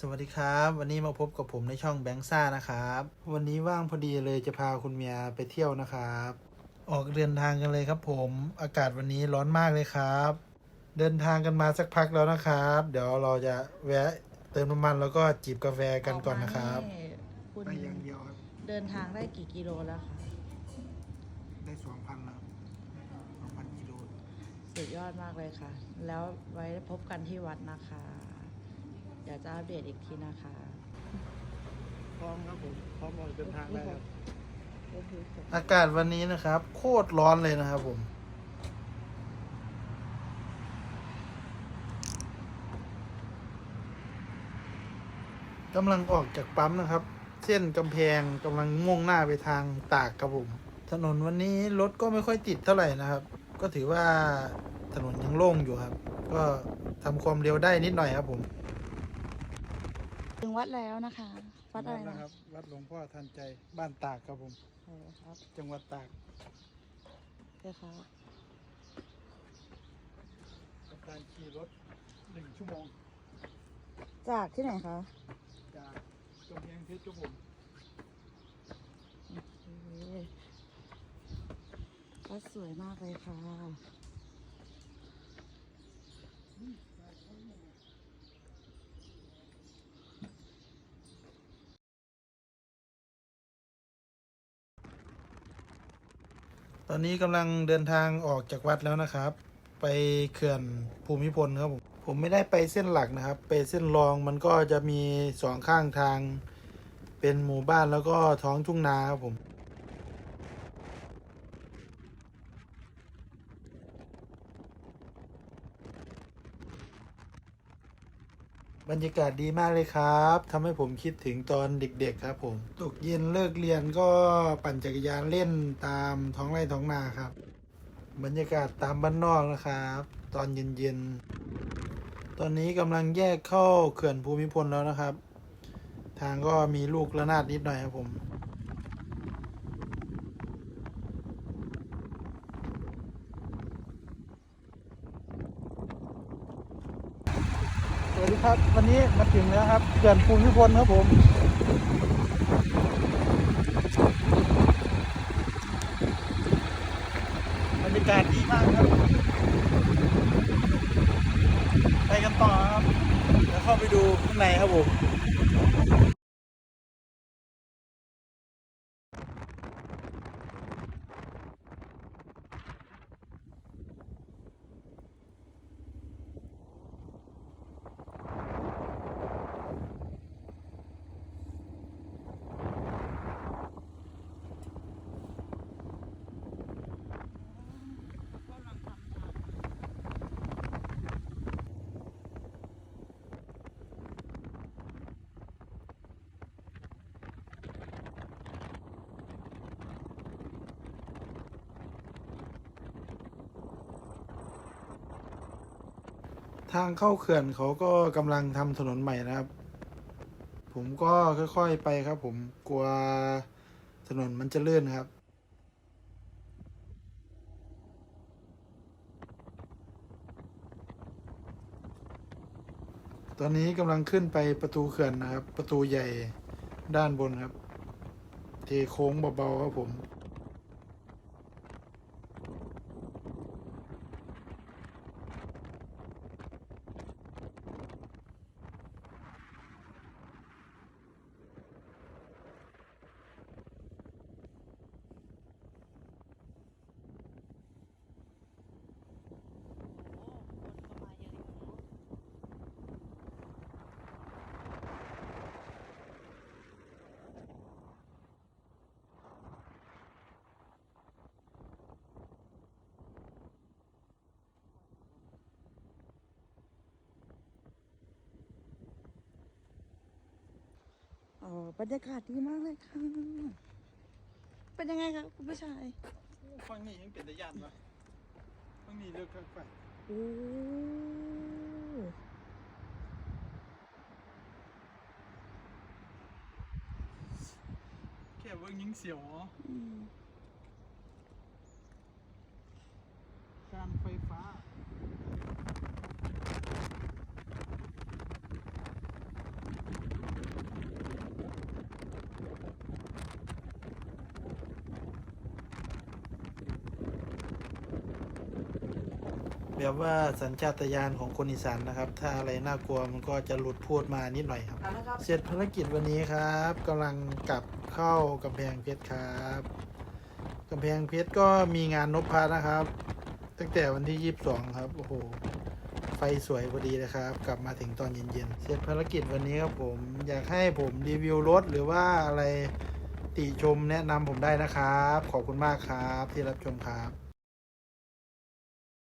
สวัสดีครับ วันนี้มาพบกับผมในช่องแบงค์ซ่านะครับ วันนี้ว่างพอดีเลยจะพาคุณเมียไปเที่ยวนะครับ ออกเดินทางกันเลยครับ ผมอากาศวันนี้ร้อนมากเลยครับ เดินทางกันมาสักพักแล้วนะครับ เดี๋ยวเราจะแวะเติมน้ำมันแล้วก็จิบกาแฟกันก่อนนะครับออกมานี่คุณไปอย่างเดียวครับ เดินทางได้กี่กิโลแล้วคะได้สองพันแล้วสองพันกิโล สุดยอดมากเลยค่ะ แล้วไว้พบกันที่วัดนะคะ เดี๋ยวจะอัปเดตอีกทีนะคะพร้อมครับผมพร้อมออกเดินทางได้ครับโอเคค่ะอากาศวันนี้นะครับ โคตรร้อนเลยนะครับผมกำลังออกจากปั๊มนะครับ เส้นกำแพงกำลังมุ่งหน้าไปทางตากครับผม ถนนวันนี้รถก็ไม่ค่อยติดเท่าไหร่นะครับ ก็ถือว่าถนนยังโล่งอยู่ครับ ก็ทำความเร็วได้นิดหน่อยครับผม ถึงวัดแล้วนะคะ วัดอะไรนะนะครับ วัดหลวงพ่อทันใจบ้านตากครับผม โอ้ครับจังหวัดตากโอเคค่ะกับการขี่รถหนึ่งชั่วโมง จากที่ไหนคะจากกำแพงเพชรครับผมโอเควัดสวยมากเลยค่ะ ตอนนี้กำลังเดินทางออกจากวัดแล้วนะครับ ไปเขื่อนภูมิพลครับผมผมไม่ได้ไปเส้นหลักนะครับ ไปเส้นรองมันก็จะมีสองข้างทาง เป็นหมู่บ้านแล้วก็ท้องทุ่งนาครับผม บรรยากาศดีมากเลยครับทำให้ผมคิดถึงตอนเด็กๆครับผมตกเย็นเลิกเรียนก็ปั่นจักรยานเล่นตามท้องไร่ท้องนาครับ บรรยากาศตามบ้านนอกนะครับ ตอนเย็นๆตอนนี้กำลังแยกเข้าเขื่อนภูมิพลแล้วนะครับ ทางก็มีลูกระนาดนิดหน่อยครับผม วัสดีครับวันนี้มาถึงแล้วครับเขื่อนภูมิพลครับผมบรรยากาศดีมากครับ ไปกันต่อครับเดี๋ยวเข้าไปดูข้างในครับผม ทางเข้าเขื่อนเขาก็กำลังทำถนนใหม่นะครับ ผมก็ค่อยๆไปครับ ผมกลัวถนนมันจะเลื่อนครับตอนนี้กำลังขึ้นไปประตูเขื่อนนะครับ ประตูใหญ่ด้านบนครับ เทโค้งเบาๆครับผม อ๋อ บรรยากาศดีมากเลยค่ะ เป็นยังไงคะคุณผู้ชายฟังนี่ยังเป็นตะยันวะฟังนี่เลือกข้างไปโอ้แค่เบิ่งยิงเสียวอ๋อ อืม การไฟฟ้า แบบว่าสัญชาตญาณของคนอีสานนะครับ ถ้าอะไรน่ากลัวมันก็จะหลุดพูดมานิดหน่อยครับ เสร็จภารกิจวันนี้ครับกำลังกลับเข้ากำแพงเพชรครับกำแพงเพชรก็มีงานนพพานะครับ ตั้งแต่วันที่ 22 ครับ โอ้โห ไฟสวยพอดีเลยครับ กลับมาถึงตอนเย็นๆ เสร็จภารกิจวันนี้ครับผม อยากให้ผมรีวิวรถหรือว่าอะไรติชมแนะนำผมได้นะครับ ขอบคุณมากครับที่รับชมครับ